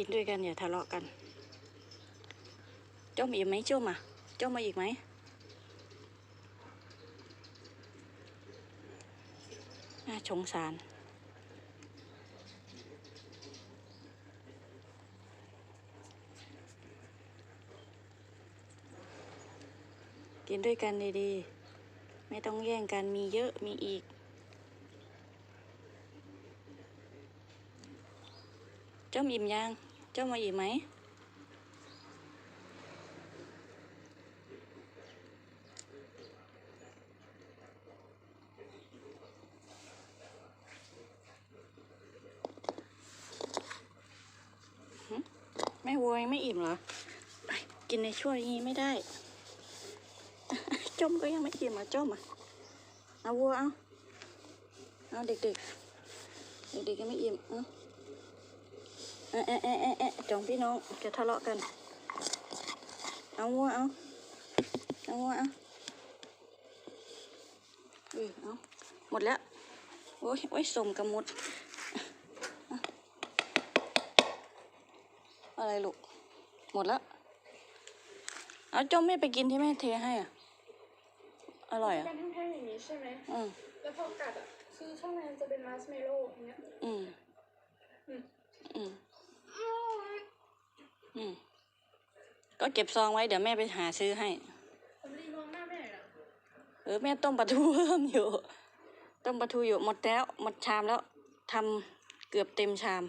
กินด้วยกันอย่าทะเลาะกัน จ้มอีกไหมจ้มอะจ้มมาอีกไหมน่าสงสารกินด้วยกันดีๆ ไม่ต้องแย่งกัน มีเยอะ มีอีก เจ้าอิ่มยัง จ้ามาอิ่มไหมหึแม่วัวยไม่อิ่มเหรอ กินในช่วงนี้ไม่ได้ จมก็ยังไม่อิ่มอะจมอะ เอาวัวเอา เอาเด็กๆ เด็กๆยังไม่อิ่ม เอา เอ๊ะเอ๊ะเอ๊ะเออ๊ะจองพี่น้องจะทะเลาะกัน เอาวัวเอาเอาวัวเอาเออเอาหมดแล้ว โอ้ยโอ้ยสมกับมด อะไรลูก หมดแล้ว เอาจอมไม่ไปกินที่แม่เทให้อะ อร่อยอะเป็นแท่งๆอย่างนี้ใช่ไหมอืมแล้วพอกัดอะ คือข้างในมันจะเป็นมาร์ชเมลโล่อย่างเงี้ย อืมอืมอืม อืม ก็ เก็บซองไว้เดี๋ยวแม่ไปหาซื้อให้ผมรีมองหน้าแม่อะเออแม่ต้มปลาทูเพิ่มอยู่ ต้มปลาทูอยู่หมดแล้วหมดชามแล้วทำเกือบเต็มชาม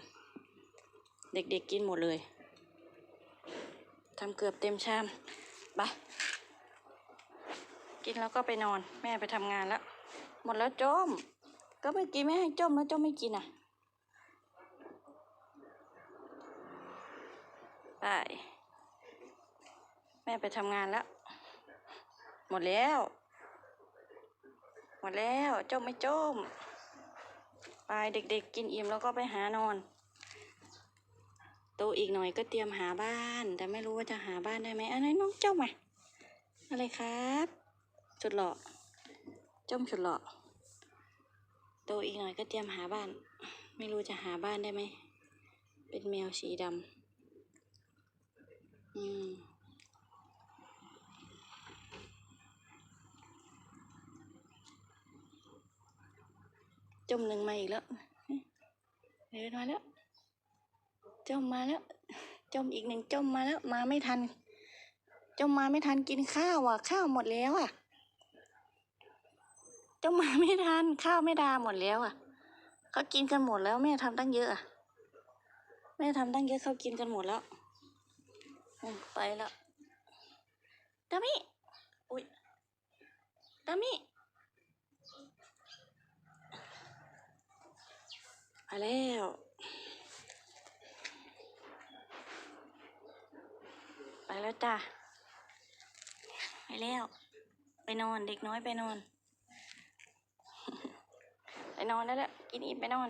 เด็กๆกินหมดเลยทำเกือบเต็มชามไปกินแล้วก็ไปนอน แม่ไปทำงานแล้ว หมดแล้วจม ก็เมื่อกี้ไม่ให้จมแล้วจมไม่กินอะไป ม่ไปทำงานแล้ว หมดแล้ว หมดแล้วจ้าไม่จมไปเด็กๆ กินอิ่มแล้วก็ไปหานอนโตอีกหน่อยก็เตรียมหาบ้าน แต่ไม่รู้ว่าจะหาบ้านได้ไหมอันนี้น้องเจ้ามาอะไรครับสุดหล่อจมสุดหล่อโตอีกหน่อยก็เตรียมหาบ้าน ไม่รู้จะหาบ้านได้ไหมเป็นแมวสีดำอืม จมหนึ่งมาอีกแล้วเดินมาแล้วจมมาแล้วจมอีกหนึ่งจมมาแล้วมาไม่ทันจมมาไม่ทันกินข้าวอะ ข้าวหมดแล้วอะจมมาไม่ทันข้าวไม่ดาหมดแล้วอะเขากินกันหมดแล้วแม่ทำตั้งเยอะอะแม่ทำตั้งเยอะเขากินกันหมดแล้วไปแล้วดามิอุ้ยดามิ ไป แล้ว ไปแล้วจ้ะ ไปแล้ว ไปนอนเด็กน้อยไปนอน ไปนอนได้แล้ว กินอิ่มไปนอน